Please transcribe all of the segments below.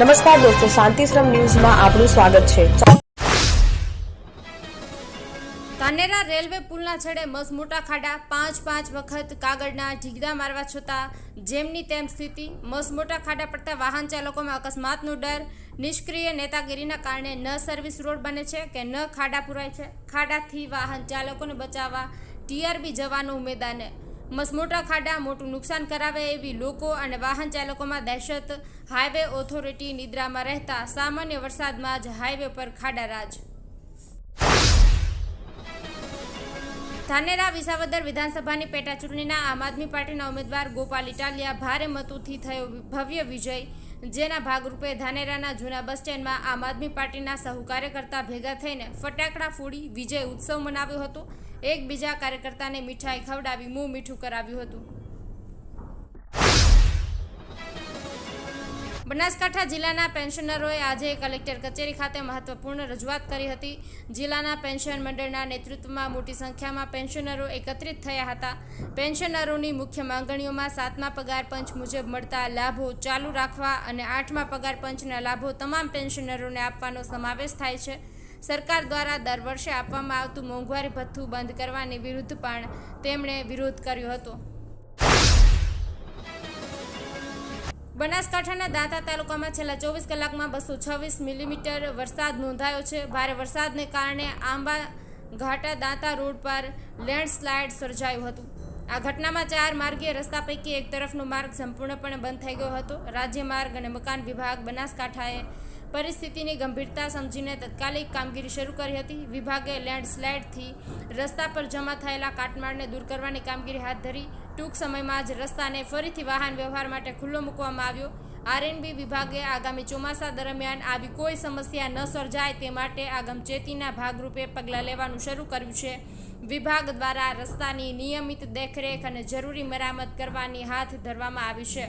નમસ્કાર દોસ્તો, શાંતિશ્રમ ન્યૂઝમાં આપનું સ્વાગત છે. કાનેરા રેલવે પુલના છેડે મસમોટા ખાડા, પાંચ પાંચ વખત કાગળના ઢીગડા મારવા છતાં જેમની તેમ સ્થિતિ મસમોટા ખાડા પડતા વાહન ચાલકોમાં અકસ્માતનો ડર, નિષ્ક્રિય નેતાગીરીના કારણે ન સર્વિસ રોડ બને છે કે ન ખાડા પુરાય છે. ખાડાથી વાહન ચાલકોને બચાવવા ટીઆરબી જવાનો મેદાને. મસમોટા ખાડા મોટું નુકસાન કરાવે એવી લોકો અને વાહન ચાલકોમાં દહેશત. હાઈવે ઓથોરિટી નિદ્રામાં રહેતા સામાન્ય વરસાદમાં જ હાઈવે પર ખાડા રાજ ધાનેરા વિસાવદર વિધાનસભાની પેટા ચૂંટણીના આમ આદમી પાર્ટીના ઉમેદવાર ગોપાલ ઇટાલિયા ભારે મતોથી થયો ભવ્ય વિજય. જેના ભાગરૂપે ધાનેરાના જૂના બસ સ્ટેન્ડમાં આમ આદમી પાર્ટીના સહુ કાર્યકર્તા ભેગા થઈને ફટાકડા ફોડી વિજય ઉત્સવ મનાવ્યો હતો. એકબીજા કાર્યકર્તાને મીઠાઈ ખવડાવી, મું મીઠું કરાવ્યું હતું. બનાસકાંઠા જિલ્લાના પેન્શનરોએ આજે કલેક્ટર કચેરી ખાતે મહત્વપૂર્ણ રજૂઆત કરી હતી. જિલ્લાના પેન્શન મંડળના નેતૃત્વમાં મોટી સંખ્યામાં પેન્શનરો એકત્રિત થયા હતા. પેન્શનરોની મુખ્ય માંગણીઓમાં સાતમા પગાર પંચ મુજબ મળતા લાભો ચાલુ રાખવા અને આઠમા પગાર પંચના લાભો તમામ પેન્શનરોને આપવાનો સમાવેશ થાય છે. સરકાર દ્વારા દર વર્ષે આપવામાં આવતું મોંઘવારી ભથ્થું બંધ કરવાની વિરુદ્ધ પણ તેમણે વિરોધ કર્યો હતો. બનાસકાંઠાના દાંતા તાલુકામાં છેલ્લા ચોવીસ કલાકમાં બસો છવ્વીસ મિલીમીટર વરસાદ નોંધાયો છે. ભારે વરસાદને કારણે આંબા ઘાટા દાંતા રોડ પર લેન્ડસ્લાઇડ સર્જાયું હતું. આ ઘટનામાં ચાર માર્ગીય રસ્તા પૈકી એક તરફનો માર્ગ સંપૂર્ણપણે બંધ થઈ ગયો હતો. રાજ્ય માર્ગ અને મકાન વિભાગ બનાસકાંઠાએ પરિસ્થિતિની ગંભીરતા સમજીને તાત્કાલિક કામગીરી શરૂ કરી હતી. વિભાગે લેન્ડસ્લાઇડથી રસ્તા પર જમા થયેલા કાટમાળને દૂર કરવાની કામગીરી હાથ ધરી. ટૂંક સમયમાં જ રસ્તાને ફરીથી વાહન વ્યવહાર માટે ખુલ્લો મૂકવામાં આવ્યો. આરએનબી વિભાગે આગામી ચોમાસા દરમિયાન આવી કોઈ સમસ્યા ન સર્જાય તે માટે આગમચેતીના ભાગરૂપે પગલાં લેવાનું શરૂ કર્યું છે. વિભાગ દ્વારા રસ્તાની નિયમિત દેખરેખ અને જરૂરી મરામત કરવાની હાથ ધરવામાં આવી છે.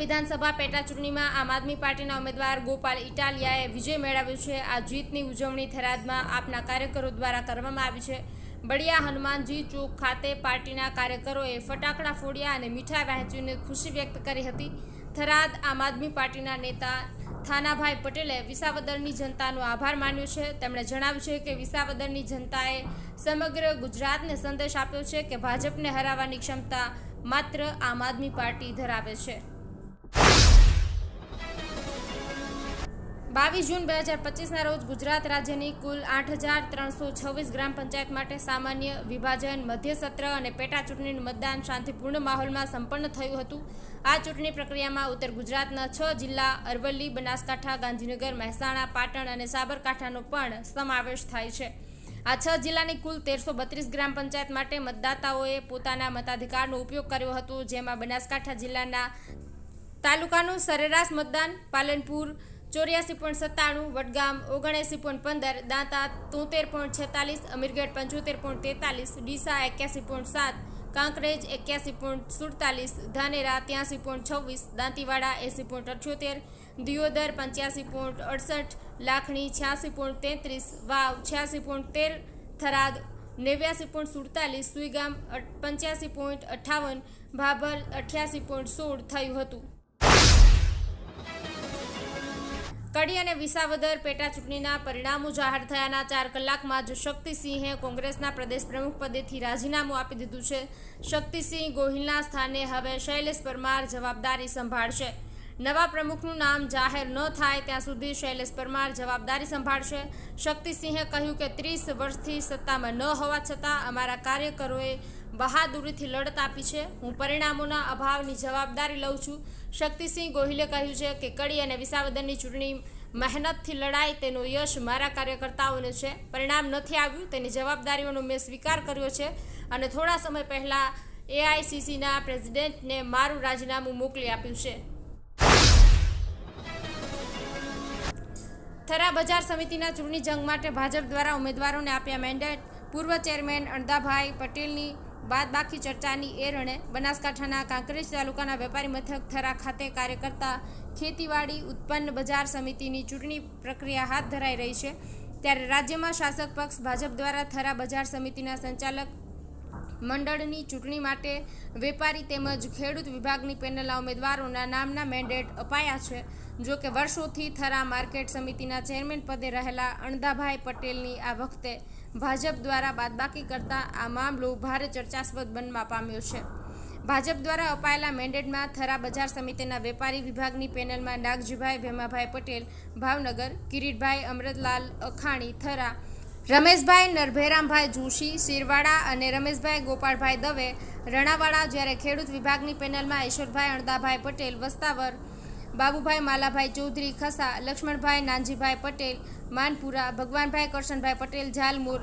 વિધાનસભા પેટા ચૂંટણીમાં આમ આદમી પાર્ટીના ઉમેદવાર ગોપાલ ઇટાલિયાએ વિજય મેળવ્યો છે. આ જીતની ઉજવણી થરાદમાં આપના કાર્યકરો દ્વારા કરવામાં આવી છે. બળિયા હનુમાનજી ચોક ખાતે પાર્ટીના કાર્યકરોએ ફટાકડા ફોડ્યા અને મીઠાઈ વહેંચીને ખુશી વ્યક્ત કરી હતી. થરાદ આમ આદમી પાર્ટીના નેતા થાનાભાઈ પટેલે વિસાવદરની જનતાનો આભાર માન્યો છે. તેમણે જણાવ્યું છે કે વિસાવદરની જનતાએ સમગ્ર ગુજરાતને સંદેશ આપ્યો છે કે ભાજપને હરાવવાની ક્ષમતા માત્ર આમ આદમી પાર્ટી ધરાવે છે. બાવીસ જૂન બે હજાર પચીસના રોજ ગુજરાત રાજ્યની કુલ આઠ હજાર ત્રણસો છવ્વીસ ગ્રામ પંચાયત માટે સામાન્ય વિભાજન, મધ્ય સત્ર અને પેટા ચૂંટણીનું મતદાન શાંતિપૂર્ણ માહોલમાં સંપન્ન થયું હતું. આ ચૂંટણી પ્રક્રિયામાં ઉત્તર ગુજરાતના છ જિલ્લા, અરવલ્લી, બનાસકાંઠા, ગાંધીનગર, મહેસાણા, પાટણ અને સાબરકાંઠાનો પણ સમાવેશ થાય છે. આ છ જિલ્લાની કુલ તેરસો બત્રીસ ગ્રામ પંચાયત માટે મતદાતાઓએ પોતાના મતાધિકારનો ઉપયોગ કર્યો હતો, જેમાં બનાસકાંઠા જિલ્લાના તાલુકાનું સરેરાશ મતદાન પાલનપુર ચોર્યાસી પોઈન્ટ સત્તાણું, વડગામ ઓગણએંસી પોઈન્ટ પંદર, દાંતા તોતેર પોઈન્ટ છેતાલીસ, અમીરગઢ પંચોતેર પોઈન્ટ તેતાલીસ, ડીસા એક્યાસી પોઈન્ટ સાત, કાંકરેજ એક્યાસી પોઈન્ટ સુડતાલીસ, ધાનેરા ત્યાંસી પોઈન્ટ છવ્વીસ, દાંતીવાડા એંસી પોઈન્ટ અઠ્યોતેર, દિયોદર પંચ્યાસી પોઈન્ટ અડસઠ, લાખણી છ્યાસી પોઈન્ટ તેત્રીસ, વાવ છ્યાસી પોઈન્ટ તેર, થરાદ નેવ્યાસી પોઈન્ટ સુડતાલીસ, સુઈગામ પંચ્યાસી પોઈન્ટ અઠ્ઠાવન, ભાભર અઠ્યાસી પોઈન્ટ સોળ થયું હતું. કડી અને વિસાવદર પેટા ચૂંટણીના પરિણામો જાહેર થયાના ચાર કલાકમાં જ શક્તિસિંહે કોંગ્રેસના પ્રદેશ પ્રમુખ પદેથી રાજીનામું આપી દીધું છે. શક્તિસિંહ ગોહિલના સ્થાને હવે શૈલેષ પરમાર જવાબદારી સંભાળશે. નવા પ્રમુખનું નામ જાહેર ન થાય ત્યાં સુધી શૈલેષ પરમાર જવાબદારી સંભાળશે. શક્તિસિંહે કહ્યું કે ત્રીસ વર્ષથી સત્તામાં ન હોવા છતાં અમારા કાર્યકરોએ બહાદુરીથી લડત આપી છે. હું પરિણામોના અભાવની જવાબદારી લઉં છું. શક્તિસિંહ ગોહિલે કહ્યું છે કે કડી અને વિસાવદનની ચૂંટણી મહેનતથી લડાઈ તેનો યશ મારા કાર્યકર્તાઓને છે. પરિણામ નથી આવ્યું, તેની જવાબદારીઓનો મેં સ્વીકાર કર્યો છે અને થોડા સમય પહેલાં એઆઈસીસીના પ્રેસિડેન્ટને મારું રાજીનામું મોકલી આપ્યું છે. થરા બજાર સમિતિના ચૂંટણી જંગ માટે ભાજપ દ્વારા ઉમેદવારોને આપ્યા મેન્ડેટ. પૂર્વ ચેરમેન અણદાભાઈ પટેલની બાદબાકી ચર્ચાની એરણે બનાસકાંઠાના કાંકરેજ તાલુકાના વેપારી મથક થરા ખાતે કાર્યકર્તા ખેતીવાડી ઉત્પન્ન બજાર સમિતિની ચૂંટણી પ્રક્રિયા હાથ ધરાઈ રહી છે. ત્યારે રાજ્યમાં શાસક પક્ષ ભાજપ દ્વારા થરા બજાર સમિતિના સંચાલક મંડળની ચૂંટણી માટે વેપારી તેમજ ખેડૂત વિભાગની પેનલના ઉમેદવારોના નામના મેન્ડેટ અપાયા છે. જો કે વર્ષોથી થરા માર્કેટ સમિતિના ચેરમેન પદે રહેલા અણદાભાઈ પટેલની આ વખતે ભાજપ દ્વારા બાદબાકી કરતા આ મામલો ભારે ચર્ચાસ્પદ બનવા પામ્યો છે. ભાજપ દ્વારા અપાયેલા મેન્ડેટમાં થરા બજાર સમિતિના વેપારી વિભાગની પેનલમાં નાગજીભાઈ ભેમાભાઈ પટેલ, ભાવનગર, કિરીટભાઈ અમૃતલાલ અખાણી, થરા રમેશભાઈ નરભેરામભાઈ જોશી, શિરવાડા અને રમેશભાઈ ગોપાળભાઈ દવે, રણાવાડા જ્યારે ખેડૂત વિભાગની પેનલમાં ઈશ્વરભાઈ અણદાભાઈ પટેલ, વસ્તાવર, બાબુભાઈ માલાભાઈ ચૌધરી, ખસા, લક્ષ્મણભાઈ નાનજીભાઈ પટેલ, માનપુરા, ભગવાનભાઈ કરશનભાઈ પટેલ, ઝાલમુર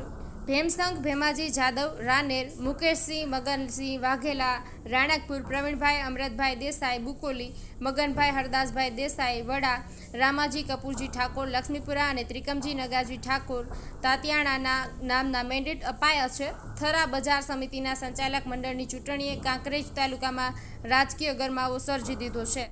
ભીમસંગ, ભેમાજી, જાદવ, રાનેર, મુકેશસિંહ, મગનસિંહ, વાઘેલા, રાણકપુર, પ્રવીણભાઈ, અમરતભાઈ દેસાઈ, બુકોલી, મગનભાઈ, હરદાસભાઈ દેસાઈ, વડા, રામાજી કપૂરજી ઠાકોર, લક્ષ્મીપુરા અને ત્રિકમજી નગાજી ઠાકોર, તાતિયાણાના નામના મેન્ડેટ અપાયા છે. થરા બજાર સમિતિના સંચાલક મંડળની ચૂંટણીએ કાંકરેજ તાલુકામાં રાજકીય ગરમાવો સર્જી દીધો છે.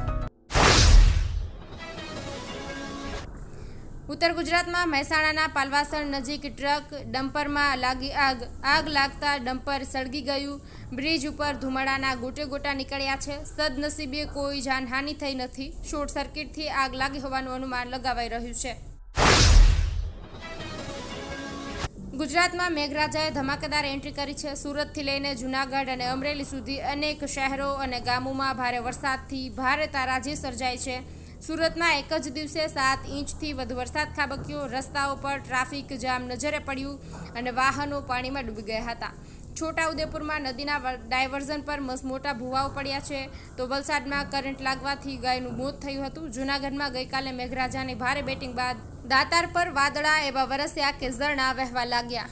ઉત્તર ગુજરાતમાં મહેસાણાના પાલવાસણ નજીક ટ્રક ડમ્પરમાં લાગી આગ. આગ લાગતા ડમ્પર સળગી ગયું. બ્રિજ ઉપર ધુમાડાના ગોટે ગોટા નીકળ્યા છે. સદનસીબે કોઈ જાનહાનિ થઈ નથી. શોર્ટ સર્કિટથી આગ લાગી હોવાનું અનુમાન લગાવાઈ રહ્યું છે. ગુજરાતમાં મેઘરાજાએ ધમાકેદાર એન્ટ્રી કરી છે. સુરતથી લઈને જૂનાગઢ અને અમરેલી સુધી અનેક શહેરો અને ગામોમાં ભારે વરસાદથી ભારે તારાજી સર્જાઈ છે. સુરતમાં એક જ દિવસે સાત ઇંચથી વધુ વરસાદ ખાબક્યો. રસ્તાઓ પર ટ્રાફિક જામ નજરે પડ્યું અને વાહનો પાણીમાં ડૂબી ગયા હતા. છોટાઉદેપુરમાં નદીના ડાયવર્ઝન પર મોટા ભૂવાઓ પડ્યા છે. તો વલસાડમાં કરંટ લાગવાથી ગાયનું મોત થયું હતું. જૂનાગઢમાં ગઈકાલે મેઘરાજાની ભારે બેટિંગ બાદ દાતાર પર વાદળા એવા વરસ્યા કે ઝરણા વહેવા લાગ્યા.